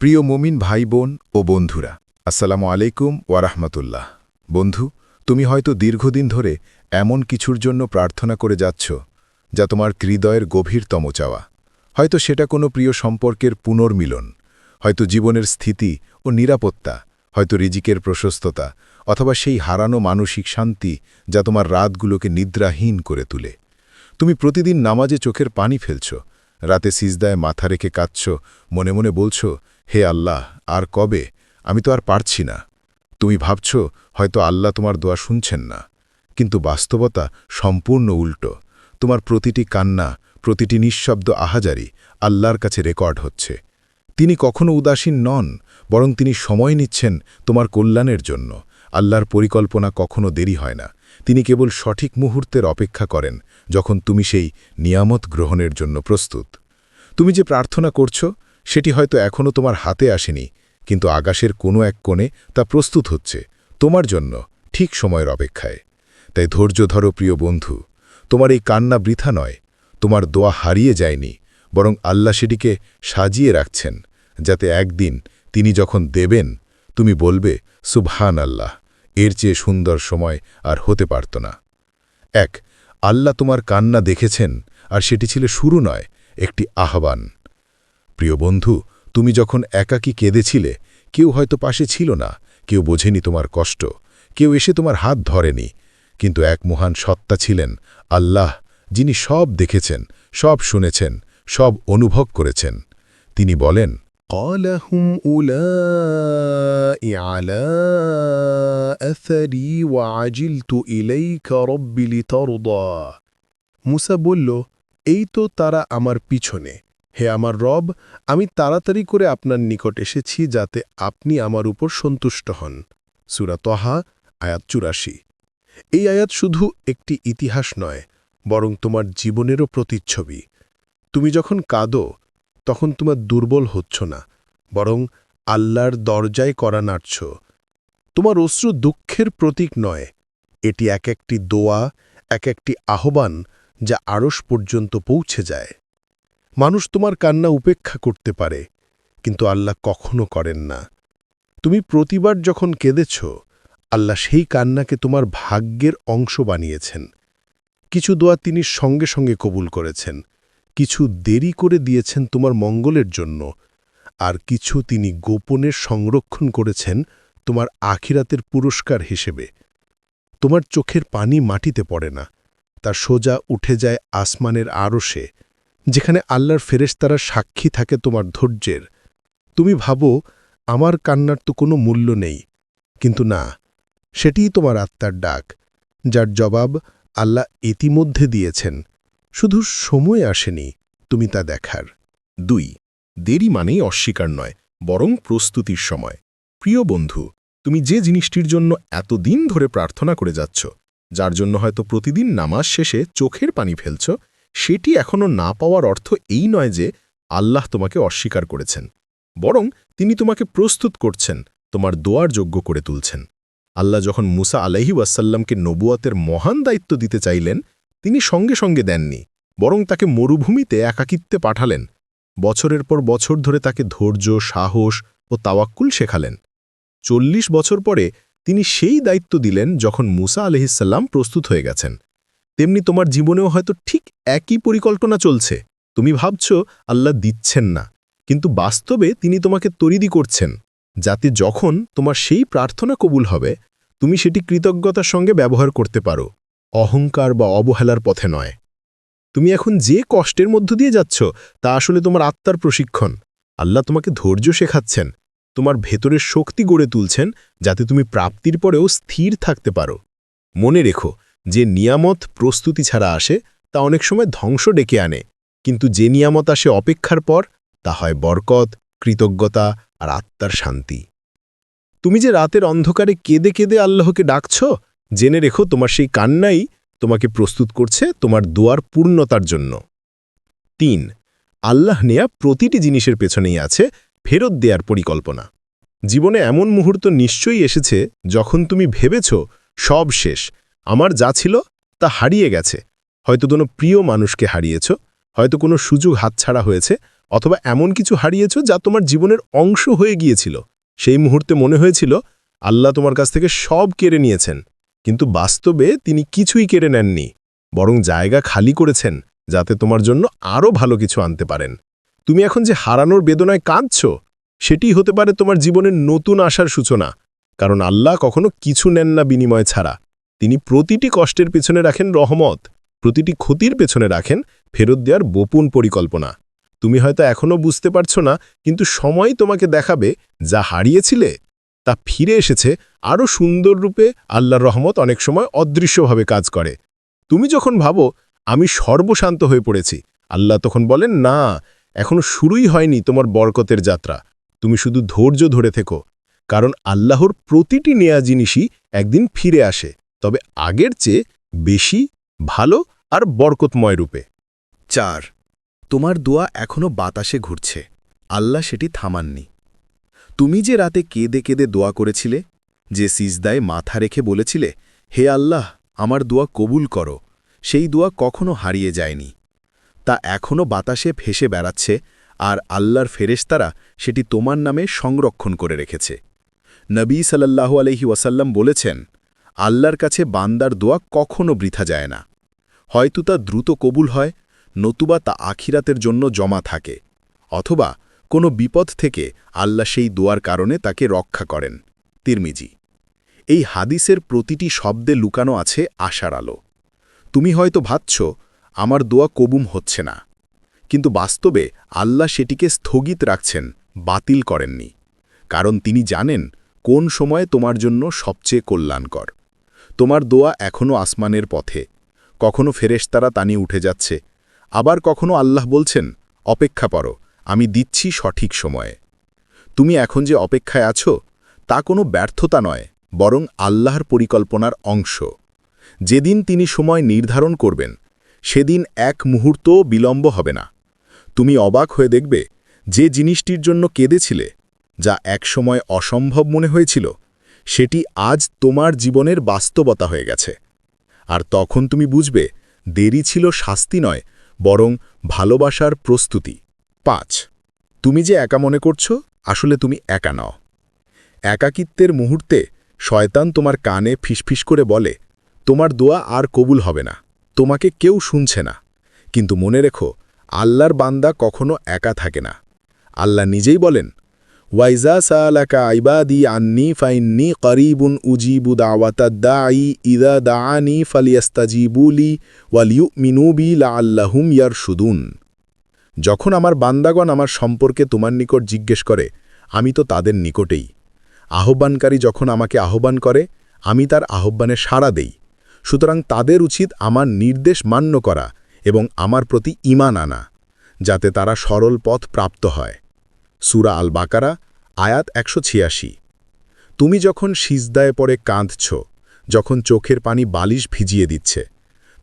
প্রিয় মমিন ভাই বোন ও বন্ধুরা, আসসালামু আলাইকুম ওয়ারাহমাতুল্লাহ বন্ধু, তুমি হয়তো দীর্ঘদিন ধরে এমন কিছুর জন্য প্রার্থনা করে যাচ্ছ, যা তোমার হৃদয়ের গভীরতম চাওয়া। হয়তো সেটা কোনো প্রিয় সম্পর্কের পুনর্মিলন, হয়তো জীবনের স্থিতি ও নিরাপত্তা, হয়তো রিজিকের প্রশস্ততা, অথবা সেই হারানো মানসিক শান্তি যা তোমার রাতগুলোকে নিদ্রাহীন করে তুলে। তুমি প্রতিদিন নামাজে চোখের পানি ফেলছ, রাতে সিজদায় মাথা রেখে কাঁদছ, মনে মনে বলছ হে আল্লাহ, আর কবে? আমি তো আর পারছি না। তুমি ভাবছ, হয়তো আল্লাহ তোমার দোয়া শুনছেন না। কিন্তু বাস্তবতা সম্পূর্ণ উল্টো। তোমার প্রতিটি কান্না, প্রতিটি নিঃশব্দ আহাজারি আল্লাহর কাছে রেকর্ড হচ্ছে। তিনি কখনো উদাসীন নন, বরং তিনি সময় নিচ্ছেন তোমার কল্যাণের জন্য। আল্লাহর পরিকল্পনা কখনো দেরি হয় না। তিনি কেবল সঠিক মুহূর্তের অপেক্ষা করেন, যখন তুমি সেই নিয়ামত গ্রহণের জন্য প্রস্তুত। তুমি যে প্রার্থনা করছ সেটি হয়তো এখনও তোমার হাতে আসেনি, কিন্তু আকাশের কোনো এক কোণে তা প্রস্তুত হচ্ছে, তোমার জন্য ঠিক সময়ের অপেক্ষায়। তাই ধৈর্য ধরো প্রিয় বন্ধু, তোমার এই কান্না বৃথা নয়, তোমার দোয়া হারিয়ে যায়নি, বরং আল্লাহ সেটিকে সাজিয়ে রাখছেন, যাতে একদিন তিনি যখন দেবেন, তুমি বলবে সুবহান আল্লাহ এর চেয়ে সুন্দর সময় আর হতে পারত না। এক, আল্লাহ তোমার কান্না দেখেছেন, আর সেটি ছিল শুরু নয়, একটি আহ্বান। প্রিয় বন্ধু তুমি যখন একাকী কেঁদেছিলে কেউ হয়তো পাশে ছিল না কেউ বোঝেনি তোমার কষ্ট কেউ এসে তোমার হাত ধরেনি কিন্তু এক মহান সত্তা ছিলেন আল্লাহ যিনি সব দেখেছেন সব শুনেছেন সব অনুভব করেছেন তিনি বলেন قال هم أولئك على أثري وعجلت إليك رب لترضى মুসা বলল এই তো তারা আমার পিছনে হে আমার রব, আমি তাড়াতাড়ি করে আপনার নিকট এসেছি যাতে আপনি আমার উপর সন্তুষ্ট হন। সুরা তহা, আয়াত চুরাশি। এই আয়াত শুধু একটি ইতিহাস নয়, বরং তোমার জীবনেরও প্রতিচ্ছবি। তুমি যখন কাঁদো, তখন তোমার দুর্বল হচ্ছ না, বরং আল্লাহর দরজায় করা নাড়ছ। তোমার অশ্রু দুঃখের প্রতীক নয়, এটি এক একটি দোয়া, এক একটি আহ্বান যা আড়স পর্যন্ত পৌঁছে যায়। মানুষ তোমার কান্না উপেক্ষা করতে পারে, কিন্তু আল্লাহ কখনো করেন না। তুমি প্রতিবার যখন কেঁদেছ, আল্লাহ সেই কান্নাকে তোমার ভাগ্যের অংশ বানিয়েছেন। কিছু দোয়া তিনি সঙ্গে সঙ্গে কবুল করেছেন, কিছু দেরি করে দিয়েছেন তোমার মঙ্গলের জন্য, আর কিছু তিনি গোপনের সংরক্ষণ করেছেন তোমার আখিরাতের পুরস্কার হিসেবে। তোমার চোখের পানি মাটিতে পড়ে না, তা সোজা উঠে যায় আসমানের আরশে। যেখানে আল্লাহর ফেরেশতারা সাক্ষী থাকে তোমার ধৈর্যের। তুমি ভাবো, আমার কান্নার তো কোনো মূল্য নেই। কিন্তু না, সেটিই তোমার আত্মার ডাক, যার জবাব আল্লাহ ইতিমধ্যে দিয়েছেন। শুধু সময় আসেনি, তুমি তা দেখার। দুই, দেরি মানেই অস্বীকার নয়, বরং প্রস্তুতির সময়। প্রিয় বন্ধু, তুমি যে জিনিসটির জন্য এতদিন ধরে প্রার্থনা করে যাচ্ছ, যার জন্য হয়তো প্রতিদিন নামাজ শেষে চোখের পানি ফেলছ সেটি এখনও না পাওয়ার অর্থ এই নয় যে আল্লাহ তোমাকে অস্বীকার করেছেন, বরং তিনি তোমাকে প্রস্তুত করছেন, তোমার দোয়ার যোগ্য করে তুলছেন। আল্লাহ যখন মুসা আলাহি ওয়াসাল্লামকে নবুয়াতের মহান দায়িত্ব দিতে চাইলেন, তিনি সঙ্গে সঙ্গে দেননি, বরং তাকে মরুভূমিতে একাকিত্বে পাঠালেন। বছরের পর বছর ধরে তাকে ধৈর্য, সাহস ও তাওয়াক্কুল শেখালেন। চল্লিশ বছর পরে তিনি সেই দায়িত্ব দিলেন যখন মুসা আলহিসাল্লাম প্রস্তুত হয়ে গেছেন। তেমনি তোমার জীবনেও হয়তো ঠিক একই পরিকল্পনা চলছে। তুমি ভাবছ, আল্লাহ দিচ্ছেন না। কিন্তু বাস্তবে তিনি তোমাকে তরিদি করছেন, যাতে যখন তোমার সেই প্রার্থনা কবুল হবে, তুমি সেটি কৃতজ্ঞতার সঙ্গে ব্যবহার করতে পারো। অহংকার বা অবহেলার পথে নয়। তুমি এখন যে কষ্টের মধ্য দিয়ে যাচ্ছ, তা আসলে তোমার আত্মার প্রশিক্ষণ। আল্লাহ তোমাকে ধৈর্য শেখাচ্ছেন, তোমার ভেতরের শক্তি গড়ে তুলছেন, যাতে তুমি প্রাপ্তির পরেও স্থির থাকতে পারো। মনে রেখো যে নিয়ামত প্রস্তুতি ছাড়া আসে, তা অনেক সময় ধ্বংস ডেকে আনে। কিন্তু যে নিয়ামত আসে অপেক্ষার পর, তা হয় বরকত, কৃতজ্ঞতা আর আত্মার শান্তি। তুমি যে রাতের অন্ধকারে কেঁদে কেঁদে আল্লাহকে ডাকছ, জেনে রেখো তোমার সেই কান্নাই তোমাকে প্রস্তুত করছে তোমার দোয়ার পূর্ণতার জন্য। তিন, আল্লাহ নেয়া প্রতিটি জিনিসের পেছনেই আছে ফেরত দেওয়ার পরিকল্পনা। জীবনে এমন মুহূর্ত নিশ্চয়ই এসেছে যখন তুমি ভেবেছ সব শেষ আমার যা ছিল তা হারিয়ে গেছে। হয়তো কোনো প্রিয় মানুষকে হারিয়েছ, হয়তো কোনো সুযোগ হাতছাড়া হয়েছে, অথবা এমন কিছু হারিয়েছ যা তোমার জীবনের অংশ হয়ে গিয়েছিল। সেই মুহূর্তে মনে হয়েছিল, আল্লাহ তোমার কাছ থেকে সব কেড়ে নিয়েছেন, কিন্তু বাস্তবে তিনি কিছুই কেড়ে নেননি, বরং জায়গা খালি করেছেন যাতে তোমার জন্য আরও ভালো কিছু আনতে পারেন। তুমি এখন যে হারানোর বেদনায় কাঁদছ, সেটি হতে পারে তোমার জীবনের নতুন আশার সূচনা, কারণ আল্লাহ কখনো কিছু নেন না বিনিময় ছাড়া। তিনি প্রতিটি কষ্টের পেছনে রাখেন রহমত, প্রতিটি ক্ষতির পেছনে রাখেন ফেরত দেওয়ার বোপুন পরিকল্পনা। তুমি হয়তো এখনও বুঝতে পারছ না, কিন্তু সময় তোমাকে দেখাবে যা হারিয়েছিলে, তা ফিরে এসেছে আরও সুন্দর রূপে আল্লাহর রহমত অনেক সময় অদৃশ্যভাবে কাজ করে। তুমি যখন ভাবো, আমি সর্বশান্ত হয়ে পড়েছি, আল্লাহ তখন বলেন, না, এখনও শুরুই হয়নি তোমার বরকতের যাত্রা। তুমি শুধু ধৈর্য ধরে থেকো, কারণ আল্লাহর প্রতিটি নেয়া জিনিসই একদিন ফিরে আসে। তবে আগের চেয়ে বেশি ভালো আর বরকতময় রূপে। চার, তোমার দোয়া এখনও বাতাসে ঘুরছে। আল্লাহ সেটি থামাননি। তুমি যে রাতে কেঁদে কেঁদে দোয়া করেছিলে, যে সিজদায় মাথা রেখে বলেছিলে, হে আল্লাহ, আমার দোয়া কবুল করো, সেই দোয়া কখনো হারিয়ে যায়নি। তা এখনও বাতাসে ভেসে বেড়াচ্ছে, আর আল্লাহর ফেরেশতারা সেটি তোমার নামে সংরক্ষণ করে রেখেছে। নবী সাল্লাল্লাহু আলহি ওয়াসাল্লাম বলেছেন আল্লাহর কাছে বান্দার দোয়া কখনো বৃথা যায় না। হয়তো তা দ্রুত কবুল হয়, নতুবা তা আখিরাতের জন্য জমা থাকে, অথবা কোনো বিপদ থেকে আল্লাহ সেই দোয়ার কারণে তাকে রক্ষা করেন। তিরমিজি, এই হাদিসের প্রতিটি শব্দে লুকানো আছে আশার আলো। তুমি হয়তো ভাবছ, আমার দোয়া কবুম হচ্ছে না। কিন্তু বাস্তবে আল্লাহ সেটিকে স্থগিত রাখছেন, বাতিল করেননি। কারণ তিনি জানেন, কোন সময়ে তোমার জন্য সবচেয়ে কল্যাণকর। তোমার দোয়া এখনও আসমানের পথে। কখনো ফেরেশতারা তানি উঠে যাচ্ছে। আবার কখনো আল্লাহ বলছেন, অপেক্ষা করো, আমি দিচ্ছি সঠিক সময়ে। তুমি এখন যে অপেক্ষায় আছো, তা কোনো ব্যর্থতা নয়, বরং আল্লাহর পরিকল্পনার অংশ। যেদিন তিনি সময় নির্ধারণ করবেন, সেদিন এক মুহূর্তও বিলম্ব হবে না। তুমি অবাক হয়ে দেখবে, যে জিনিসটির জন্য কেঁদেছিলে, যা একসময় অসম্ভব মনে হয়েছিল সেটি আজ তোমার জীবনের বাস্তবতা হয়ে গেছে। আর তখন তুমি বুঝবে, দেরি ছিল শাস্তি নয়, বরং ভালোবাসার প্রস্তুতি। পাঁচ, তুমি যে একা মনে করছ, আসলে তুমি একা নও। একাকিত্বের মুহূর্তে শয়তান তোমার কানে ফিসফিস করে বলে, তোমার দোয়া আর কবুল হবে না, তোমাকে কেউ শুনছে না। কিন্তু মনে রেখো, আল্লাহর বান্দা কখনো একা থাকে না। আল্লাহ নিজেই বলেন ওয়াইজা সালাকা আইবাদি আন্নি ফাইন্নি করিবুন উজিবু দাওয়াতাদ্দাই ইদা দাআনি ফালিয়াস্তাজিবুলি ওয়ালিউ মিনুবি লা আল্লাহুম ইয়ার সুদুন যখন আমার বান্দাগণ আমার সম্পর্কে তোমার নিকট জিজ্ঞেস করে, আমি তো তাদের নিকটেই। আহ্বানকারী যখন আমাকে আহ্বান করে, আমি তার আহ্বানে সাড়া দেই। সুতরাং তাদের উচিত আমার নির্দেশ মান্য করা এবং আমার প্রতি ইমান আনা, যাতে তারা সরল পথ প্রাপ্ত হয়। সুরা আল বাকারা আয়াত একশো ছিয়াশি। তুমি যখন সিজদায় পরে কাঁদছ, যখন চোখের পানি বালিশ ভিজিয়ে দিচ্ছে,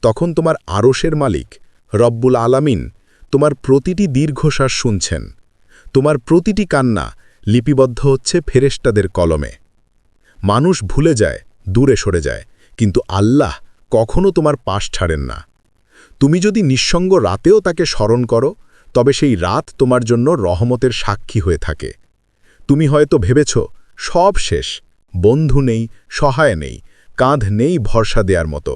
তখন তোমার আরশের মালিক, রব্বুল আলামিন, তোমার প্রতিটি দীর্ঘশ্বাস শুনছেন। তোমার প্রতিটি কান্না লিপিবদ্ধ হচ্ছে ফেরেস্টাদের কলমে। মানুষ ভুলে যায়, দূরে সরে যায়, কিন্তু আল্লাহ কখনো তোমার পাশ ছাড়েন না। তুমি যদি নিঃসঙ্গ রাতেও তাকে স্মরণ করো তবে সেই রাত তোমার জন্য রহমতের সাক্ষী হয়ে থাকে। তুমি হয়তো ভেবেছ, সব শেষ, বন্ধু নেই, সহায় নেই, কাঁধ নেই ভরসা দেওয়ার মতো।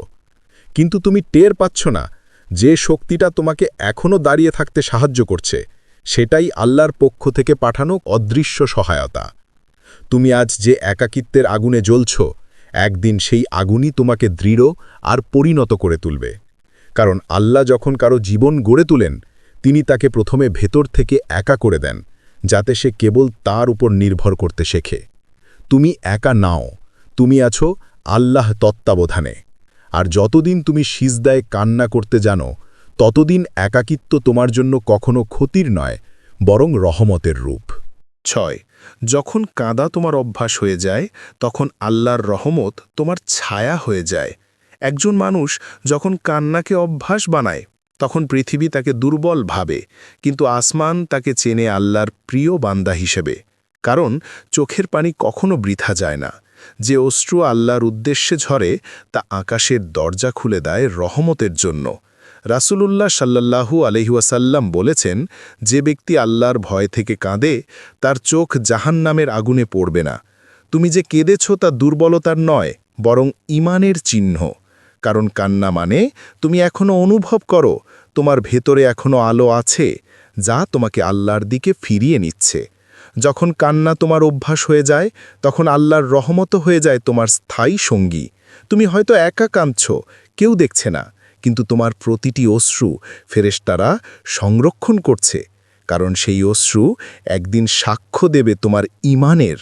কিন্তু তুমি টের পাচ্ছ না, যে শক্তিটা তোমাকে এখনও দাঁড়িয়ে থাকতে সাহায্য করছে, সেটাই আল্লাহর পক্ষ থেকে পাঠানো অদৃশ্য সহায়তা। তুমি আজ যে একাকিত্বের আগুনে জ্বলছ, একদিন সেই আগুনই তোমাকে দৃঢ় আর পরিণত করে তুলবে। কারণ আল্লাহ যখন কারও জীবন গড়ে তুলেন তিনি তাকে প্রথমে ভেতর থেকে একা করে দেন, যাতে সে কেবল তার উপর নির্ভর করতে শেখে। তুমি একা নাও, তুমি আছো আল্লাহ তত্ত্বাবধানে। আর যতদিন তুমি সিজদায় কান্না করতে জানো, ততদিন একাকিত্ব তোমার জন্য কখনো ক্ষতির নয়, বরং রহমতের রূপ। ছয়, যখন কাঁদা তোমার অভ্যাস হয়ে যায়, তখন আল্লাহর রহমত তোমার ছায়া হয়ে যায়। একজন মানুষ যখন কান্নাকে অভ্যাস বানায় তখন পৃথিবী তাকে দুর্বল ভাবে, কিন্তু আসমান তাকে চেনে আল্লাহর প্রিয় বান্দা হিসেবে। কারণ চোখের পানি কখনো বৃথা যায় না। যে অশ্রু আল্লাহর উদ্দেশ্যে ঝরে, তা আকাশের দরজা খুলে দেয় রহমতের জন্য। রাসূলুল্লাহ সাল্লাল্লাহু আলহিউসাল্লাম বলেছেন, যে ব্যক্তি আল্লাহর ভয় থেকে কাঁদে, তার চোখ জাহান্নামের আগুনে পড়বে না। তুমি যে কেঁদেছ তা দুর্বলতার নয়, বরং ইমানের চিহ্ন। কারণ কান্না মানে তুমি এখনও অনুভব করো, তোমার ভেতরে এখনও আলো আছে, যা তোমাকে আল্লাহর দিকে ফিরিয়ে নিচ্ছে। যখন কান্না তোমার অভ্যাস হয়ে যায়, তখন আল্লাহর রহমত হয়ে যায় তোমার স্থায়ী সঙ্গী। তুমি হয়তো একা কাঁদছ, কেউ দেখছে না, কিন্তু তোমার প্রতিটি অশ্রু ফেরেশতারা সংরক্ষণ করছে, কারণ সেই অশ্রু একদিন সাক্ষ্য দেবে তোমার ইমানের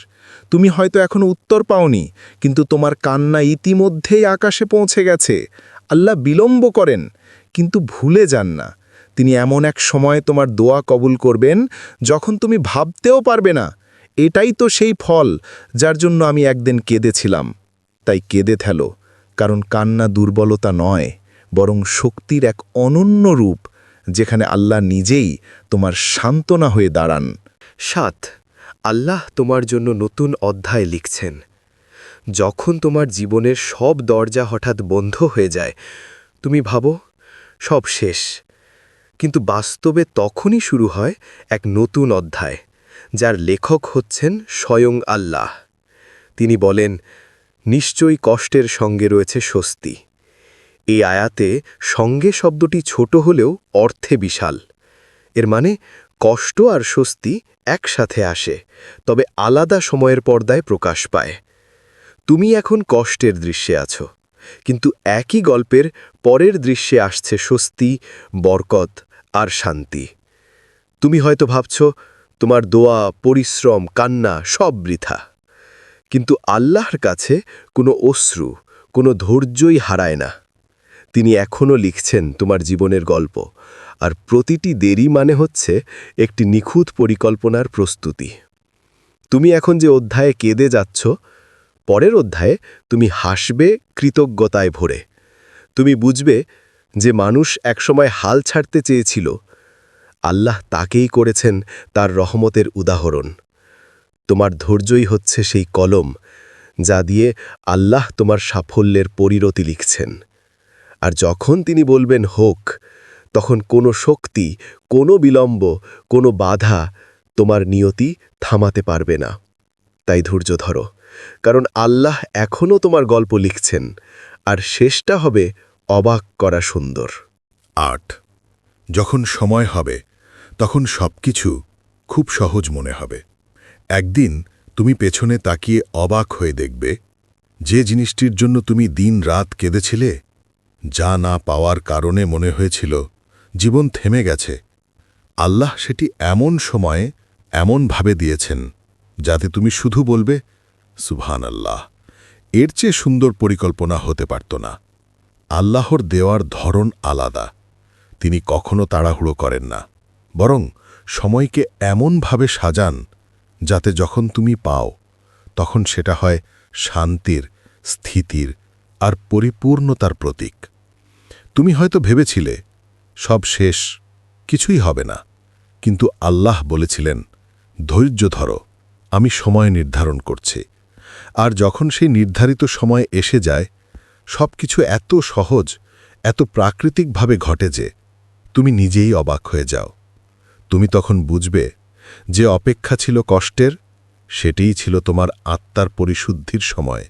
তুমি হয়তো এখনও উত্তর পাওনি, কিন্তু তোমার কান্না ইতিমধ্যেই আকাশে পৌঁছে গেছে। আল্লাহ বিলম্ব করেন, কিন্তু ভুলে যান না। তিনি এমন এক সময় তোমার দোয়া কবুল করবেন, যখন তুমি ভাবতেও পারবে না। এটাই তো সেই ফল, যার জন্য আমি একদিন কেঁদেছিলাম। তাই কেঁদে থেলো কারণ কান্না দুর্বলতা নয়, বরং শক্তির এক অনন্য রূপ, যেখানে আল্লাহ নিজেই তোমার সান্ত্বনা হয়ে দাঁড়ান। সাত আল্লাহ তোমার জন্য নতুন অধ্যায় লিখছেন। যখন তোমার জীবনের সব দরজা হঠাৎ বন্ধ হয়ে যায়, তুমি ভাবো, সব শেষ। কিন্তু বাস্তবে তখনই শুরু হয় এক নতুন অধ্যায়, যার লেখক হচ্ছেন স্বয়ং আল্লাহ। তিনি বলেন, নিশ্চয়ই কষ্টের সঙ্গে রয়েছে স্বস্তি। এই আয়াতে সঙ্গে শব্দটি ছোট হলেও অর্থে বিশাল। এর মানে কষ্ট আর স্বস্তি একসাথে আসে, তবে আলাদা সময়ের পর্দায় প্রকাশ পায়। তুমি এখন কষ্টের দৃশ্যে আছো, কিন্তু একই গল্পের পরের দৃশ্যে আসছে স্বস্তি, বরকত আর শান্তি। তুমি হয়তো ভাবছ, তোমার দোয়া, পরিশ্রম, কান্না সব বৃথা। কিন্তু আল্লাহর কাছে কোনো অশ্রু, কোনো ধৈর্যই হারায় না। তিনি এখনও লিখছেন তোমার জীবনের গল্প। আর প্রতিটি দেরি মানে হচ্ছে একটি নিখুঁত পরিকল্পনার প্রস্তুতি। তুমি এখন যে অধ্যায়ে কেঁদে যাচ্ছ, পরের অধ্যায়ে তুমি হাসবে কৃতজ্ঞতায় ভরে। তুমি বুঝবে যে মানুষ একসময় হাল ছাড়তে চেয়েছিল। আল্লাহ তাকেই করেছেন তার রহমতের উদাহরণ। তোমার ধৈর্যই হচ্ছে সেই কলম, যা দিয়ে আল্লাহ তোমার সাফল্যের পরিণতি লিখছেন। আর যখন তিনি বলবেন হোক, তখন কোনো শক্তি, কোনো বিলম্ব, কোনো বাধা তোমার নিয়তি থামাতে পারবে না। তাই ধৈর্য ধরো, কারণ আল্লাহ এখনও তোমার গল্প লিখছেন, আর শেষটা হবে অবাক করা সুন্দর। আট। যখন সময় হবে, তখন সবকিছু খুব সহজ মনে হবে। একদিন তুমি পেছনে তাকিয়ে অবাক হয়ে দেখবে, যে জিনিসটির জন্য তুমি দিন রাত কেঁদেছিলে যা না পাওয়ার কারণে মনে হয়েছিল, জীবন থেমে গেছে। আল্লাহ সেটি এমন সময়ে এমনভাবে দিয়েছেন, যাতে তুমি শুধু বলবে সুবহান আল্লাহ এর চেয়ে সুন্দর পরিকল্পনা হতে পারত না। আল্লাহর দেওয়ার ধরন আলাদা। তিনি কখনো তাড়াহুড়ো করেন না, বরং সময়কে এমনভাবে সাজান, যাতে যখন তুমি পাও, তখন সেটা হয় শান্তির, স্থিতির আর পরিপূর্ণতার প্রতীক। তুমি হয়তো ভেবেছিলে, সব শেষ, কিছুই হবে না। কিন্তু আল্লাহ বলেছিলেন, ধৈর্য ধরো, আমি সময় নির্ধারণ করছি। আর যখন সেই নির্ধারিত সময় এসে যায় সব কিছু এত সহজ, এত প্রাকৃতিকভাবে ঘটে যে, তুমি নিজেই অবাক হয়ে যাও। তুমি তখন বুঝবে, যে অপেক্ষা ছিল কষ্টের, সেটিই ছিল তোমার আত্মার পরিশুদ্ধির সময়।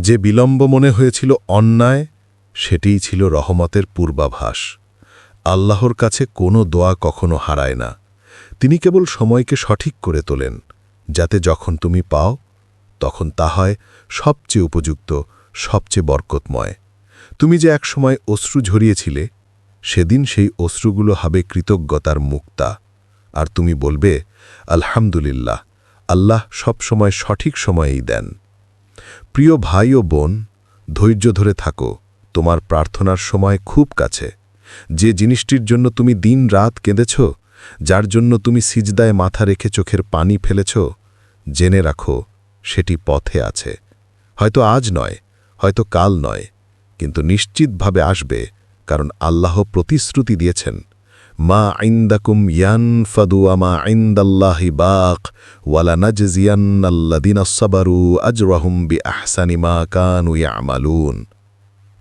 যে বিলম্ব মনে হয়েছিল অন্যায়, সেটিই ছিল রহমতের পূর্বাভাস। আল্লাহর কাছে কোনো দোয়া কখনো হারায় না। তিনি কেবল সময়কে সঠিক করে তোলেন, যাতে যখন তুমি পাও, তখন তা হয় সবচেয়ে উপযুক্ত, সবচেয়ে বরকতময়। তুমি যে একসময় অশ্রু ঝরিয়েছিলে, সেদিন সেই অশ্রুগুলো হবে কৃতজ্ঞতার মুক্তা। আর তুমি বলবে, আলহামদুলিল্লাহ, আল্লাহ সব সময় সঠিক সময়েই দেন। প্রিয় ভাই ও বোন, ধৈর্য ধরে থাকো, তোমার প্রার্থনার সময় খুব কাছে। যে জিনিসটির জন্য তুমি দিন রাত কেঁদেছ, যার জন্য তুমি সিজদায় মাথা রেখে চোখের পানি ফেলেছ, জেনে রাখো, সেটি পথে আছে। হয়তো আজ নয়, হয়তো কাল নয়, কিন্তু নিশ্চিতভাবে আসবে, কারণ আল্লাহ প্রতিশ্রুতি দিয়েছেন। মা আইন্দাকুম ইয়ান ফাদু আমা আইন্দাল্লাহি বাক ওয়ালা নাজিয়ান্নাল্লাদিন সাবারু আজরাহুম বি আহসানি মা কানু ইয়ামালুন।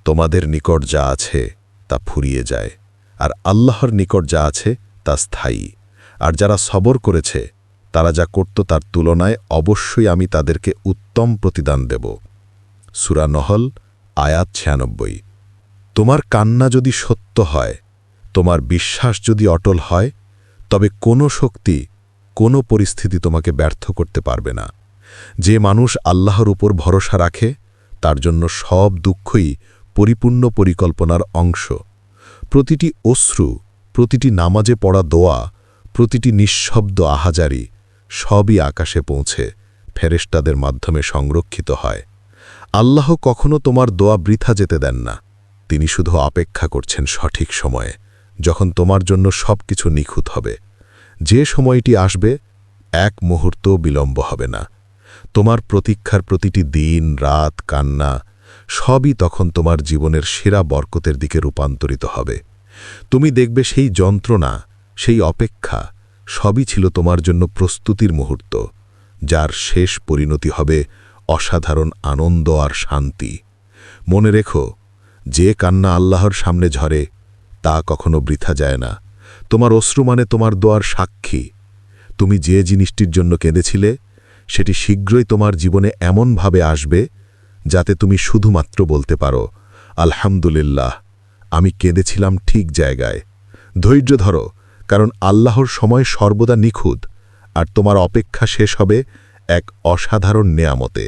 তোমাদের নিকট যা আছে তা ফুরিয়ে যায়, আর আল্লাহর নিকট যা আছে তা স্থায়ী। আর যারা সবর করেছে, তারা যা করত তার তুলনায় অবশ্যই আমি তাদেরকে উত্তম প্রতিদান দেব। সুরা নহল, আয়াত ছিয়ানব্বই। তোমার কান্না যদি সত্য হয় তোমার বিশ্বাস যদি অটল হয়, তবে কোনো শক্তি, কোনো পরিস্থিতি তোমাকে ব্যর্থ করতে পারবে না। যে মানুষ আল্লাহর উপর ভরসা রাখে, তার জন্য সব দুঃখই পরিপূর্ণ পরিকল্পনার অংশ। প্রতিটি অশ্রু, প্রতিটি নামাজে পড়া দোয়া, প্রতিটি নিঃশব্দ আহাজারি সবই আকাশে পৌঁছে ফেরেশতাদের মাধ্যমে সংরক্ষিত হয়। আল্লাহ কখনো তোমার দোয়া বৃথা যেতে দেন না। তিনি শুধু অপেক্ষা করছেন সঠিক সময়ে। যখন তোমার জন্য সব কিছু নিখুঁত হবে। যে সময়টি আসবে, এক মুহূর্ত বিলম্ব হবে না। তোমার প্রতীক্ষার প্রতিটি দিন, রাত, কান্না, সবই তখন তোমার জীবনের সেরা বরকতের দিকে রূপান্তরিত হবে। তুমি দেখবে সেই যন্ত্রণা, সেই অপেক্ষা, সবই ছিল তোমার জন্য প্রস্তুতির মুহূর্ত, যার শেষ পরিণতি হবে অসাধারণ আনন্দ আর শান্তি। মনে রেখো, যে কান্না আল্লাহর সামনে ঝরে তা কখনো বৃথা যায় না। তোমার অশ্রু মানে তোমার দোয়ার সাক্ষী। তুমি যে জিনিসটির জন্য কেঁদেছিলে, সেটি শীঘ্রই তোমার জীবনে এমনভাবে আসবে যাতে তুমি শুধুমাত্র বলতে পারো, আলহামদুলিল্লাহ, আমি কেঁদেছিলাম ঠিক জায়গায়। ধৈর্য ধরো, কারণ আল্লাহর সময় সর্বদা নিখুঁত, আর তোমার অপেক্ষা শেষ হবে এক অসাধারণ নেয়ামতে।